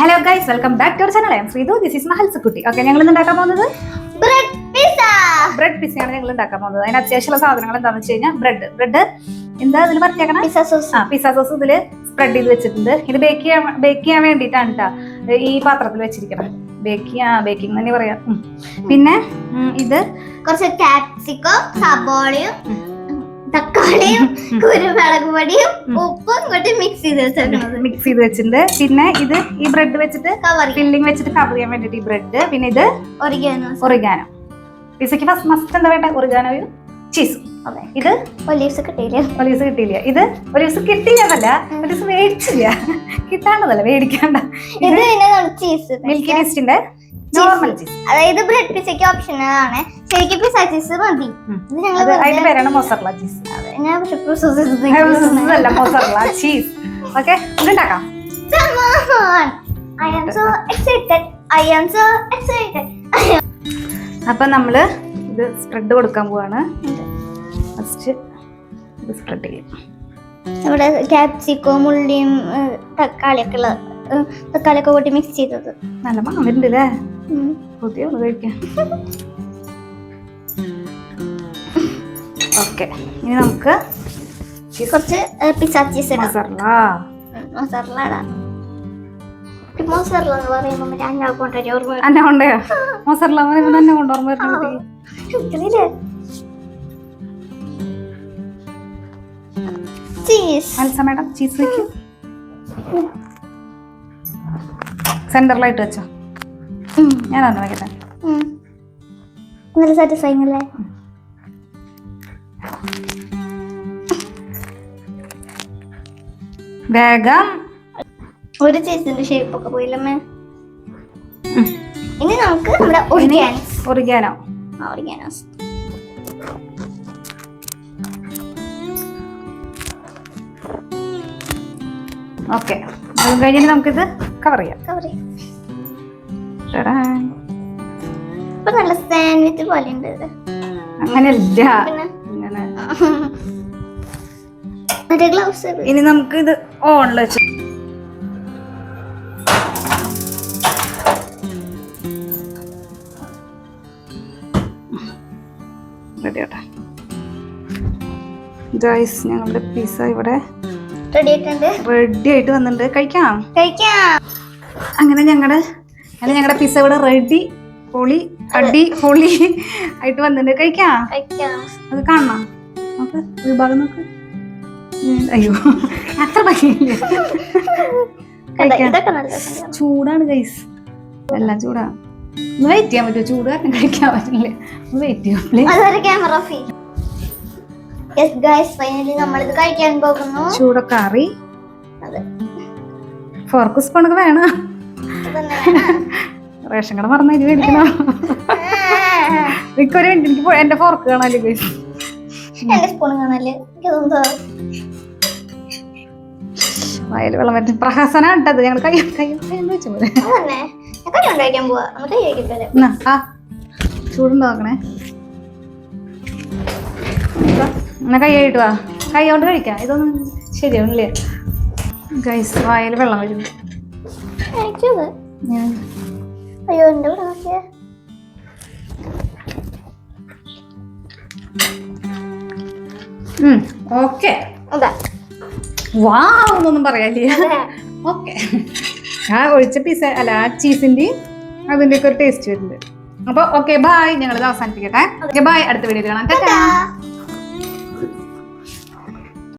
Hello guys welcome back to our channel I'm Sreethu this is മഹൽസ് കുട്ടി okay ഞങ്ങൾ ഇന്ന് ഉണ്ടാക്കാൻ പോകുന്നത്? ബ്രെഡ് പിസ്സ ബ്രെഡ് പിസയാണ് ഞങ്ങൾ ഉണ്ടാക്കാൻ പോകുന്നത്. അതിന് അത്യാവശ്യമുള്ള സാധനങ്ങൾ എന്താണെന്ന് വെച്ച് കഴിഞ്ഞാൽ ബ്രെഡ് ബ്രെഡ് എന്താ ഇതിൽ പറഞ്ഞേക്കണം പിസ്സ സോസ് ആ പിസ്സ സോസ് ഇതിൽ സ്പ്രെഡ് ചെയ്ത് വെച്ചിട്ടുണ്ട്. ഇത് ബേക്ക് ചെയ്യാൻ ബേക്ക് ചെയ്യാൻ വേണ്ടിയിട്ടാണ് കേട്ടോ ഈ പാത്രത്തിൽ വെച്ചിരിക്കണം. ബേക്ക് ചെയ്യാ ബേക്കിംഗ് തന്നെ പറയാം. പിന്നെ ഇത് കുറച്ച് കാപ്സിക്കോ സബോളയും ഉം. കുരുമുളക് പൊടിയും ഉപ്പും ഇങ്ങോട്ട് മിക്സ് ചെയ്ത് വെച്ചേക്കണത് മിക്സ് ചെയ്ത് വെച്ചിട്ടുണ്ട്. പിന്നെ ഇത് ഈ ബ്രെഡ് വെച്ചിട്ട് ഫില്ലിംഗ് വെച്ചിട്ട് കവർ ചെയ്യാൻ വേണ്ടിട്ട് ഈ ബ്രെഡ് പിന്നെ ഇത് ഒറിഗാനോ ഒറിഗാനോ പിസയ്ക്ക് ഫസ്റ്റ് മസ്റ്റ് എന്താ വേണ്ട? ഒറിഗാനോയും ചീസും ഇത് ഒലീവ്സ് കിട്ടിയില്ല ഒലീവ്സ് കിട്ടിയില്ല. ഇത് ഒലീവ്സ് ഒരു ദിവസം മേടിച്ചില്ല കിട്ടാണ്ടതല്ല മേടിക്കണ്ട ഇത് പിന്നെ ചീസ് മിൽക്കി മിസ്റ്റിന്റെ നോർമൽ ചീസ് അതായത് ബ്രെഡ് പിസയ്ക്ക് ഓപ്ഷണൽ മതി. അതിന്റെ പേരാണ് മൊസറല ചീസ് ഞാൻ പക്ഷെ അല്ല മൊസറല ചീസ് ഓക്കെ ഉണ്ടാക്കാം. അപ്പൊ നമ്മൾ ഇത് സ്പ്രെഡ് കൊടുക്കാൻ പോവാണ്. ഫസ്റ്റ് ഇത് സ്പ്രെഡ് ചെയ്യും. ഇവിടെ ക്യാപ്സിക്കോം ഉള്ളിയും തക്കാളി തക്കാളിയൊക്കെ ഉള്ള തക്കാളി തക്കാളിയൊക്കെ കൂട്ടി മിക്സ് ചെയ്തത്. നല്ല മാവിണ്ട് അല്ലേ പുതിയ കഴിക്കാം. ഓക്കെ. ഇനി നമുക്ക് കുറച്ച് pizza cheese masala. Mozzarella mozzarella എന്ന് പറയുമ്പോൾ കൊണ്ടൊരു ഓർമ്മ അന്നെ കൊണ്ടയോ മൊസറല എന്ന് പറയുമ്പോൾ തന്നെ? ചീസ് മേഡം ചീസ് വെക്കും. സെന്ററിലായിട്ട് വെച്ചോ. ഞാൻ വയ്ക്കട്ടെ ഉം. നല്ല സാറ്റിസ്ഫൈങ് അല്ലേ? വേഗം. ഒരു ചീസിന്റെ ഷേപ്പ് ഒക്കെ പോയില്ലമ്മേ. ഇനി നമുക്ക് നമ്മുടെ ഒറിഗാനോ. ഒറിഗാനോസ് ഓക്കെ. അത് കഴിഞ്ഞിട്ട് നമുക്കിത് കവർ ചെയ്യാം. കവർ ചെയ്യാം. ഇപ്പൊ നല്ല സാൻഡ്വിച്ച് പോലെ ഉണ്ട് അങ്ങനെയല്ല. ഗ്ലൗസ് ഇനി നമുക്ക് ഇത് ഓണിൽ വെച്ച് ഗൈസ് ഞങ്ങളുടെ പിസ ഇവിടെ റെഡി ആയിട്ട് വന്നിട്ടുണ്ട്. കഴിക്കാം? കഴിക്കാം. അങ്ങനെ ഞങ്ങളുടെ ഞങ്ങളുടെ പിസ ഇവിടെ റെഡി ഹോളി അടി ഹോളി ആയിട്ട് വന്നിട്ടുണ്ട്. കഴിക്കാം? അത് കാണണം. നമുക്ക് വിഭാഗം ഭാഗം നോക്ക്. അയ്യോ. അത്ര ഭംഗിയില്ല? ചൂടാണ് ഗൈസ് എല്ലാം ചൂടാ. ഒന്ന് വെയിറ്റ് ചെയ്യാൻ പറ്റുമോ? ചൂട് കാരണം കഴിക്കാൻ പറ്റില്ല. ഒന്ന് വെയിറ്റ് ചെയ്യാം camera off yes guys finally നമ്മളിത് കഴിക്കാൻ പോകുന്നു. ചൂടൊക്കെ അറി അതെ. ഫോർക്ക് സ്പൂണൊക്കെ വേണം. റേഷൻ കട മറന്നു ഇത് മേടിക്കണം. എനിക്കൊരു എനിക്ക് എന്റെ ഫോർക്ക് കാണാല്ലേ ഗൈസ് എന്റെ സ്പൂൺ കാണല്ലേ? എനിക്കെന്തോ വെള്ളം പറ്റും പ്രഹസന ഇട്ടത് ഞങ്ങൾ കൈ കൈ കൈന്ന് വെച്ച ആ. ചൂടുണ്ടാക്കണേ എന്നാ കൈ കഴിട്ട് വാ. കൈ കൊണ്ട് കഴിക്കാം. ഇതൊന്നും ശരിയാവില്ലേ ഗൈസ് വായിൽ വെള്ളം വരും. അയ്യോ കൂടെ നോക്കിയേ. ഓക്കെ അതാ. വാ എന്നൊന്നും പറയാല്ലേ. ഓക്കെ ആ ഒഴിച്ച പീസ് അല്ല ആ ചീസിന്റെയും അതിന്റെ ഒക്കെ ഒരു ടേസ്റ്റ് വരുന്നുണ്ട്. അപ്പൊ ഓക്കെ ബായ് ഞങ്ങൾ അവസാനിപ്പിക്കട്ടെ. ഓക്കെ ബായ് അടുത്ത വീഡിയോയിൽ കാണാം.